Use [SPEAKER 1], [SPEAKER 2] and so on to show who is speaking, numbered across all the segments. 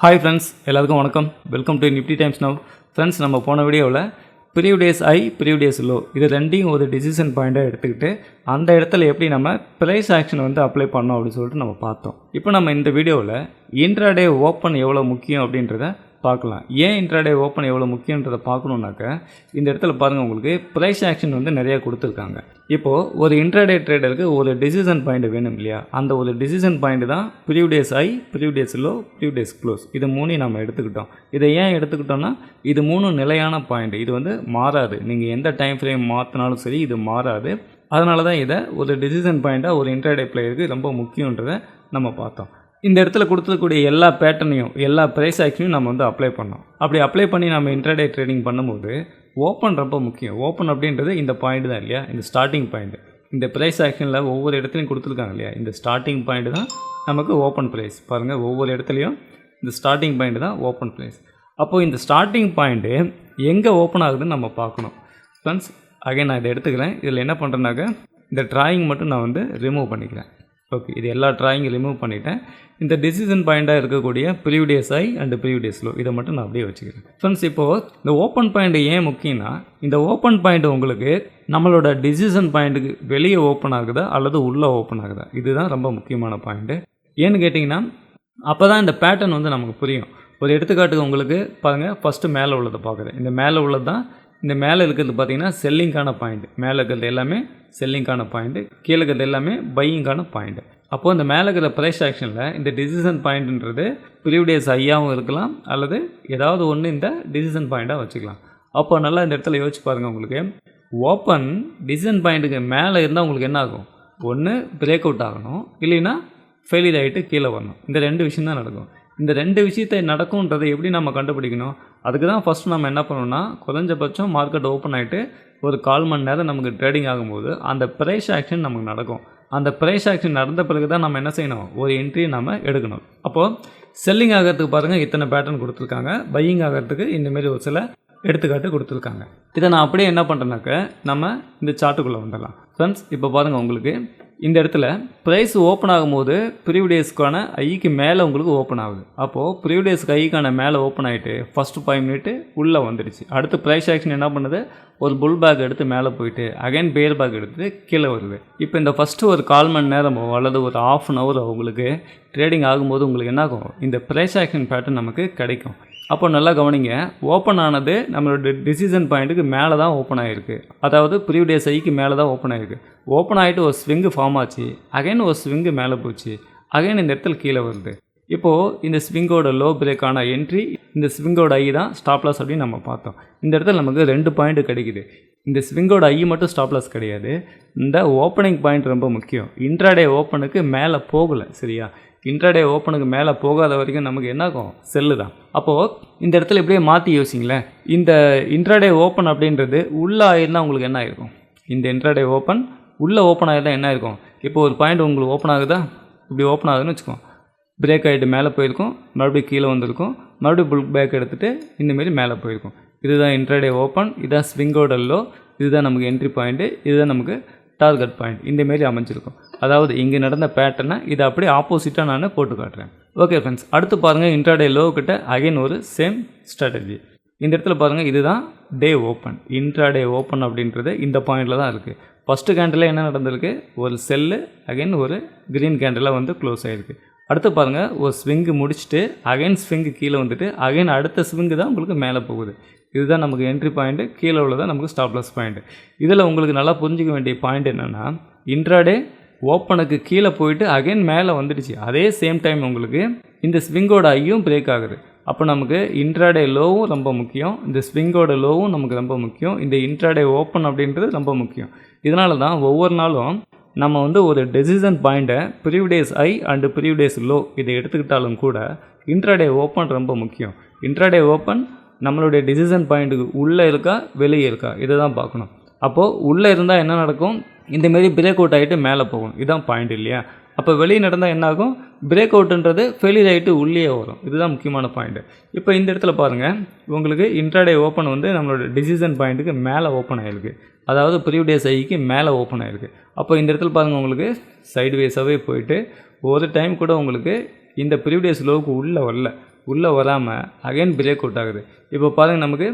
[SPEAKER 1] Hi friends எல்லாருக்கும் வணக்கம். Welcome to Nifty Times Now friends நம்ம போன வீடியோவில் ப்ரீவியஸ் ஐ ப்ரீவியஸ் லோ இது ரெண்டையும் ஒரு டிசிஷன் பாயிண்ட்டாக எடுத்துக்கிட்டு அந்த இடத்துல எப்படி நம்ம ப்ரைஸ் ஆக்ஷன் வந்து அப்ளை பண்ணோம் அப்படின்னு சொல்லிட்டு நம்ம பார்த்தோம். இப்போ நம்ம இந்த வீடியோவில் இன்ட்ராடே ஓப்பன் எவ்வளோ முக்கியம் அப்படின்றத பார்க்கலாம். ஏன் இன்ட்ராடே ஓப்பன் எவ்வளோ முக்கியன்றதை பார்க்கணுன்னாக்க இந்த இடத்துல பாருங்கள் உங்களுக்கு ப்ரைஸ் ஆக்ஷன் வந்து நிறையா கொடுத்துருக்காங்க. இப்போது ஒரு இன்ட்ராடே ட்ரேடருக்கு ஒரு டிசிஷன் பாயிண்ட் வேணும் இல்லையா? அந்த ஒரு டிசிஷன் பாயிண்ட் தான் previous high previous low day's close இது மூணையும் நம்ம எடுத்துக்கிட்டோம். இதை ஏன் எடுத்துக்கிட்டோம்னா இது மூணு நிலையான பாயிண்ட் இது வந்து மாறாது. நீங்கள் எந்த டைம் ஃப்ரேம் மாற்றினாலும் சரி இது மாறாது. அதனால தான் இதை ஒரு டிசிஷன் பாயிண்ட்டாக ஒரு இன்ட்ராடே பிளேயருக்கு ரொம்ப முக்கியன்றதை நம்ம பார்த்தோம். இந்த இடத்துல கொடுத்துக்கூடிய எல்லா பேட்டர்னையும் எல்லா ப்ரைஸ் ஆக்ஷனையும் நம்ம வந்து அப்ளை பண்ணோம். அப்படி அப்ளை பண்ணி நம்ம இன்டர்டே ட்ரேடிங் பண்ணும்போது ஓப்பன் ரொம்ப முக்கியம். ஓப்பன் அப்படின்றது இந்த பாயிண்ட் தான் இல்லையா? இந்த ஸ்டார்டிங் பாயிண்ட் இந்த ப்ரைஸ் ஆக்ஷனில் ஒவ்வொரு இடத்துலையும் கொடுத்துருக்காங்க இல்லையா? இந்த ஸ்டார்டிங் பாயிண்ட் தான் நமக்கு ஓப்பன் ப்ரைஸ் பாருங்கள் ஒவ்வொரு இடத்துலையும் இந்த ஸ்டார்டிங் பாயிண்ட் தான் ஓப்பன் ப்ரைஸ் அப்போது இந்த ஸ்டார்டிங் பாயிண்ட்டு எங்கே ஓப்பன் ஆகுதுன்னு நம்ம பார்க்கணும். ஃப்ரெண்ட்ஸ் அகைன் நான் இதை எடுத்துக்கிறேன். இதில் என்ன பண்ணுறேன்னாக்க இந்த ட்ராயிங் மட்டும் நான் வந்து ரிமூவ் பண்ணிக்கிறேன். ஓகே இது எல்லா ட்ராயிங் ரிமூவ் பண்ணிவிட்டேன் இந்த டிசிஷன் பாயிண்ட்டாக இருக்கக்கூடிய previous high and previous low இதை மட்டும் நான் அப்படியே வச்சுக்கிறேன். ஃப்ரெண்ட்ஸ் இப்போது இந்த ஓப்பன் பாயிண்ட் ஏன் முக்கியம்னா இந்த ஓப்பன் பாயிண்ட் உங்களுக்கு நம்மளோட டிசிஷன் பாயிண்ட்டுக்கு வெளியே ஓப்பன் ஆகுதா அல்லது உள்ளே ஓப்பன் ஆகுதா? இதுதான் ரொம்ப முக்கியமான பாயிண்ட்டு ஏன்னு கேட்டிங்கன்னா அப்போ தான் இந்த பேட்டர்ன் வந்து நமக்கு புரியும். ஒரு எடுத்துக்காட்டுக்கு உங்களுக்கு பாருங்கள் ஃபஸ்ட்டு மேலே உள்ளதை பார்க்குறேன். இந்த மேலே உள்ளது தான் இந்த மேலே இருக்கிறது பார்த்தீங்கன்னா செல்லிங்கான பாயிண்ட் மேலே இருக்கிறது எல்லாமே செல்லிங்கான பாயிண்ட்டு கீழே இருக்கிறது எல்லாமே பையிங்கான பாயிண்ட் அப்போது இந்த மேலே இருக்கிற ப்ரைஸ் ஆக்ஷனில் இந்த டிசிஷன் பாயிண்ட்ன்றது ப்ரீவியஸ் ஐயாவும் இருக்கலாம் அல்லது ஏதாவது ஒன்று இந்த டிசிஷன் பாயிண்ட்டாக வச்சுக்கலாம். அப்போ நல்லா இந்த இடத்துல யோசிச்சு பாருங்கள் உங்களுக்கு. ஓப்பன் டிசிஷன் பாயிண்ட்டுக்கு மேலே இருந்தால் உங்களுக்கு என்ன ஆகும்? ஒன்று பிரேக் அவுட் ஆகணும் இல்லைன்னா ஃபெயிலியர் ஆகிட்டு கீழே வரணும். இந்த ரெண்டு விஷயம் தான் நடக்கும். இந்த ரெண்டு விஷயத்தை நடக்கும்ன்றதை எப்படி நம்ம கண்டுபிடிக்கணும்? அதுக்கு தான் ஃபஸ்ட் நம்ம என்ன பண்ணணும்னா குறைஞ்சபட்சம் மார்க்கெட் ஓப்பன் ஆகிட்டு ஒரு கால் மணி நேரம் நமக்கு ட்ரேடிங் ஆகும்போது அந்த ப்ரைஸ் ஆக்ஷன் நமக்கு நடக்கும். அந்த ப்ரைஸ் ஆக்ஷன் நடந்த பிறகு தான் நம்ம என்ன செய்யணும்? ஒரு என்ட்ரி நம்ம எடுக்கணும். அப்போது செல்லிங் ஆகிறதுக்கு பாருங்கள் இத்தனை பேட்டர்ன் கொடுத்துருக்காங்க. பையிங் ஆகிறதுக்கு இந்தமாரி ஒரு சில எடுத்துக்காட்டு கொடுத்துருக்காங்க. இதை நான் அப்படியே என்ன பண்ணுறேன்னாக்க நம்ம இந்த சார்ட்டுக்குள்ளே வந்துடலாம். ஃப்ரெண்ட்ஸ் இப்போ பாருங்கள் உங்களுக்கு இந்த இடத்துல ப்ரைஸ் ஓப்பன் ஆகும்போது ப்ரீவியஸ்க்கான ஐக்கு மேலே உங்களுக்கு ஓப்பன் ஆகுது. அப்போது ப்ரீவியஸ்க்கு ஐக்கான மேலே ஓப்பன் ஆகிட்டு ஃபஸ்ட்டு ஃபைவ் மினிட்டு உள்ளே வந்துடுச்சு அடுத்து ப்ரைஸ் ஆக்ஷன் என்ன பண்ணுது? ஒரு புல் பேக் எடுத்து மேலே போயிட்டு அகைன் பேர் பேக் எடுத்து கீழே வருது. இப்போ இந்த ஃபஸ்ட்டு ஒரு கால் மணி நேரமோ அல்லது ஒரு ஆஃப் அன் ஹவர் உங்களுக்கு ட்ரேடிங் ஆகும்போது உங்களுக்கு என்ன ஆகும்? இந்த ப்ரைஸ் ஆக்ஷன் பேட்டர்ன் நமக்கு கிடைக்கும். அப்போ நல்லா கவனிங்க ஓப்பன் ஆனது நம்மளோட டிசிஷன் பாயிண்ட்டுக்கு மேலே தான் ஓப்பன் ஆகிருக்கு அதாவது ப்ரீவியஸ் ஐக்கு மேலே தான் ஓப்பன் ஆகிருக்கு ஓப்பன் ஆகிட்டு ஒரு ஸ்விங்கு ஃபார்ம் ஆச்சு. அகைன் ஒரு ஸ்விங்கு மேலே போச்சு. அகைன் இந்த இடத்துல கீழே வருது. இப்போது இந்த ஸ்விங்கோட லோ பிரேக்கான என்ட்ரி இந்த ஸ்விங்கோட ஐ தான் ஸ்டாப்லாஸ் அப்படின்னு நம்ம பார்த்தோம். இந்த இடத்துல நமக்கு ரெண்டு பாயிண்ட் கிடைக்குது. இந்த ஸ்விங்கோட ஐ மட்டும் ஸ்டாப்லாஸ் கிடையாது. இந்த ஓப்பனிங் பாயிண்ட் ரொம்ப முக்கியம். இன்ட்ராடே ஓப்பனுக்கு மேலே போகலை சரியா? இன்ட்ராடே ஓப்பனுக்கு மேலே போகாத வரைக்கும் நமக்கு என்னாகும்? செல்லு தான். அப்போது இந்த இடத்துல இப்படியே மாற்றி யோசிங்களேன். இந்த இன்ட்ராடே ஓப்பன் அப்படின்றது உள்ளே ஆயிருந்தால் உங்களுக்கு என்ன ஆயிருக்கும்? இந்த இன்ட்ராடே ஓப்பன் உள்ளே ஓப்பன் ஆகிருந்தால் என்ன ஆயிருக்கும்? இப்போ ஒரு பாயிண்ட் உங்களுக்கு ஓப்பன் ஆகுதா? இப்படி ஓப்பன் ஆகுதுன்னு வச்சுக்கோங்க. பிரேக் ஆகிட்டு மேலே போயிருக்கும் மறுபடியும் கீழே வந்திருக்கும் மறுபடியும் புல் பேக் எடுத்துகிட்டு இந்தமாரி மேலே போயிருக்கும். இதுதான் இன்ட்ராடே ஓப்பன் இதுதான் ஸ்விங்கோட லோ இதுதான் நமக்கு என்ட்ரி பாயிண்ட்டு இதுதான் நமக்கு டார்கெட் பாயிண்ட் இந்தமாரி அமைஞ்சிருக்கும். அதாவது இங்கே நடந்த பேட்டர்னை இதை அப்படியே ஆப்போசிட்டாக நான் போட்டு காட்டுறேன். ஓகே ஃப்ரெண்ட்ஸ் அடுத்து பாருங்கள் இன்ட்ராடே லோ கிட்ட அகைன் ஒரு சேம் ஸ்ட்ராட்டஜி இந்த இடத்துல பாருங்கள் இதுதான் டே ஓப்பன் இன்ட்ராடே ஓப்பன் அப்படின்றது இந்த பாயிண்டில் தான் இருக்குது ஃபஸ்ட்டு கேண்டில் என்ன நடந்திருக்கு? ஒரு செல்லு அகைன் ஒரு க்ரீன் கேண்டில் வந்து க்ளோஸ் ஆகிருக்கு அடுத்து பாருங்கள் ஒரு ஸ்விங்கு முடிச்சுட்டு அகைன் ஸ்விங்கு கீழே வந்துட்டு அகைன் அடுத்த ஸ்விங்கு தான் உங்களுக்கு மேலே போகுது. இதுதான் நமக்கு என்ட்ரி பாயிண்ட்டு கீழே உள்ளதான் நமக்கு ஸ்டாப்லஸ் பாயிண்ட்டு இதில் உங்களுக்கு நல்லா புரிஞ்சிக்க வேண்டிய பாயிண்ட் என்னென்னா இன்ட்ராடே ஓப்பனுக்கு கீழே போயிட்டு அகைன் மேலே வந்துடுச்சு. அதே சேம் டைம் உங்களுக்கு இந்த ஸ்விங்கோட ஐயும் பிரேக் ஆகுது. அப்போ நமக்கு இன்ட்ராடே லோவும் ரொம்ப முக்கியம். இந்த ஸ்விங்கோட லோவும் நமக்கு ரொம்ப முக்கியம். இந்த இன்ட்ராடே ஓப்பன் அப்படின்றது ரொம்ப முக்கியம். இதனால தான் ஒவ்வொரு நாளும் நம்ம வந்து ஒரு டெசிஷன் பாயிண்ட்டை ப்ரீவிடேஸ் ஐ அண்டு ப்ரீவிடேஸ் லோ இதை எடுத்துக்கிட்டாலும் கூட இன்ட்ராடே ஓப்பன் ரொம்ப முக்கியம். இன்ட்ராடே ஓப்பன் நம்மளுடைய டிசிஷன் பாயிண்ட்டுக்கு உள்ளே இருக்கா வெளியே இருக்கா? இதை தான் பார்க்கணும். அப்போது உள்ளே இருந்தால் என்ன நடக்கும்? இந்தமாரி பிரேக் அவுட் ஆகிட்டு மேலே போகும். இதுதான் பாயிண்ட் இல்லையா? அப்போ வெளியே நடந்தால் என்னாகும்? பிரேக் அவுட்டுன்றது ஃபெயிலியர் ஆகிட்டு உள்ளே வரும். இதுதான் முக்கியமான பாயிண்ட்டு இப்போ இந்த இடத்துல பாருங்கள் உங்களுக்கு இன்ட்ராடே ஓப்பன் வந்து நம்மளோட டிசிஷன் பாயிண்ட்டுக்கு மேலே ஓப்பன் ஆகிருக்கு அதாவது ப்ரீவியஸ் ஐக்கு மேலே ஓப்பன் ஆகிருக்கு அப்போ இந்த இடத்துல பாருங்கள் உங்களுக்கு சைடுவேஸாகவே போயிட்டு ஒரு டைம் கூட உங்களுக்கு இந்த ப்ரீவியஸ் லோவுக்கு உள்ளே வரல. உள்ளே வராமல் அகைன் பிரேக் அவுட் ஆகுது. இப்போ பாருங்கள் நமக்கு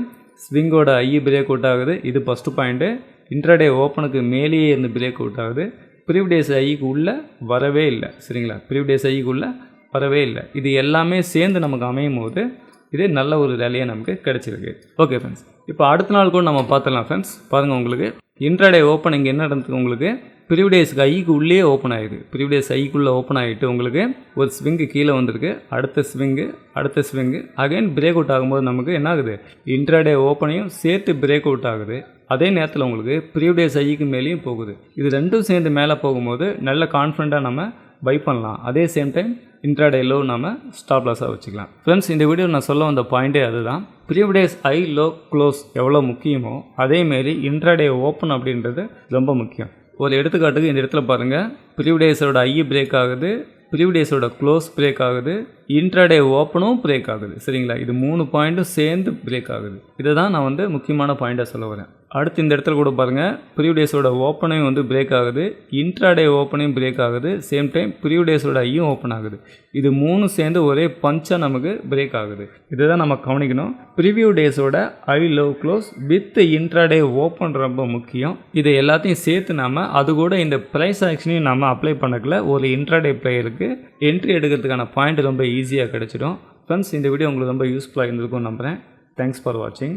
[SPEAKER 1] ஸ்விங்கோட ஐ பிரேக் அவுட் ஆகுது. இது ஃபஸ்ட்டு பாயிண்ட்டு இன்ட்ராடே ஓப்பனுக்கு மேலேயே இருந்து பிரேக் அவுட் ஆகுது. ப்ரீவியஸ் ஐக்கு உள்ளே வரவே இல்லை. சரிங்களா? ப்ரீவியஸ் ஐக்கு உள்ளே வரவே இல்லை. இது எல்லாமே சேர்ந்து நமக்கு அமையும் போது இது நல்ல ஒரு ரேலியாக நமக்கு கிடச்சிருக்கு. ஓகே ஃப்ரெண்ட்ஸ் இப்போ அடுத்த நாள் கூட நம்ம பார்த்துடலாம் ஃப்ரெண்ட்ஸ் பாருங்கள் உங்களுக்கு. இன்ட்ராடே ஓப்பனிங் என்ன நடந்தது உங்களுக்கு? ப்ரீவியஸ்க்கு ஐக்கு உள்ளே ஓப்பன் ஆகிடுது ப்ரீவியஸ் ஐக்குள்ளே ஓப்பன் ஆகிட்டு உங்களுக்கு ஒரு ஸ்விங்கு கீழே வந்திருக்கு. அடுத்த ஸ்விங்கு அடுத்த ஸ்விங்கு அகைன் பிரேக் அவுட் ஆகும்போது நமக்கு என்ன ஆகுது இன்ட்ராடே ஓப்பனையும் சேர்த்து பிரேக் அவுட் ஆகுது. அதே நேரத்தில் உங்களுக்கு ப்ரீவியஸ் ஐக்கு மேலேயும் போகுது. இது ரெண்டும் சேர்ந்து மேலே போகும்போது நல்ல கான்ஃபிடண்ட்டாக நம்ம பை பண்ணலாம். அதே சேம் டைம் இன்ட்ராடே லோ நம்ம ஸ்டாப் லாஸாக வச்சுக்கலாம். ஃப்ரெண்ட்ஸ் இந்த வீடியோ நான் சொல்ல வந்த பாயிண்ட்டே அதுதான். ப்ரீவிடேஸ் ஐ லோ க்ளோஸ் எவ்வளோ முக்கியமோ அதேமாரி இன்ட்ராடே ஓப்பன் அப்படின்றது ரொம்ப முக்கியம். ஒரு எடுத்துக்காட்டுக்கு இந்த இடத்துல பாருங்கள் ப்ரீவிடேஸோட ஐ பிரேக் ஆகுது. ப்ரீவிடேஸோட க்ளோஸ் பிரேக் ஆகுது. இன்ட்ராடே ஓப்பனும் பிரேக் ஆகுது. சரிங்களா? இது மூணு பாயிண்ட்டும் சேர்ந்து பிரேக் ஆகுது. இதை தான் நான் வந்து முக்கியமான பாயிண்ட்டாக சொல்ல வரேன். அடுத்து இந்த இடத்துல கூட பாருங்கள் ப்ரீவியஸோட ஓப்பனையும் வந்து பிரேக் ஆகுது. இன்ட்ராடே ஓப்பனையும் பிரேக் ஆகுது. சேம் டைம் ப்ரீவியஸோட ஐயும் ஓப்பன் ஆகுது. இது மூணு சேர்ந்து ஒரே பஞ்சாக நமக்கு பிரேக் ஆகுது. இதை தான் நம்ம கவனிக்கணும். Preview டேஸோட high low close with intraday open ரொம்ப முக்கியம். இதை எல்லாத்தையும் சேர்த்து நாம் அது கூட இந்த ப்ரைஸ் ஆக்ஷனையும் நம்ம அப்ளை பண்ணக்கல ஒரு இன்ட்ராடே பிளேயருக்கு என்ட்ரி எடுக்கிறதுக்கான பாயிண்ட் ரொம்ப ஈஸியாக கிடச்சிடும். ஃப்ரெண்ட்ஸ் இந்த வீடியோ உங்களுக்கு ரொம்ப யூஸ்ஃபுல்லாக இருந்திருக்கும்னு நம்புகிறேன் தேங்க்ஸ் ஃபார் வாட்சிங்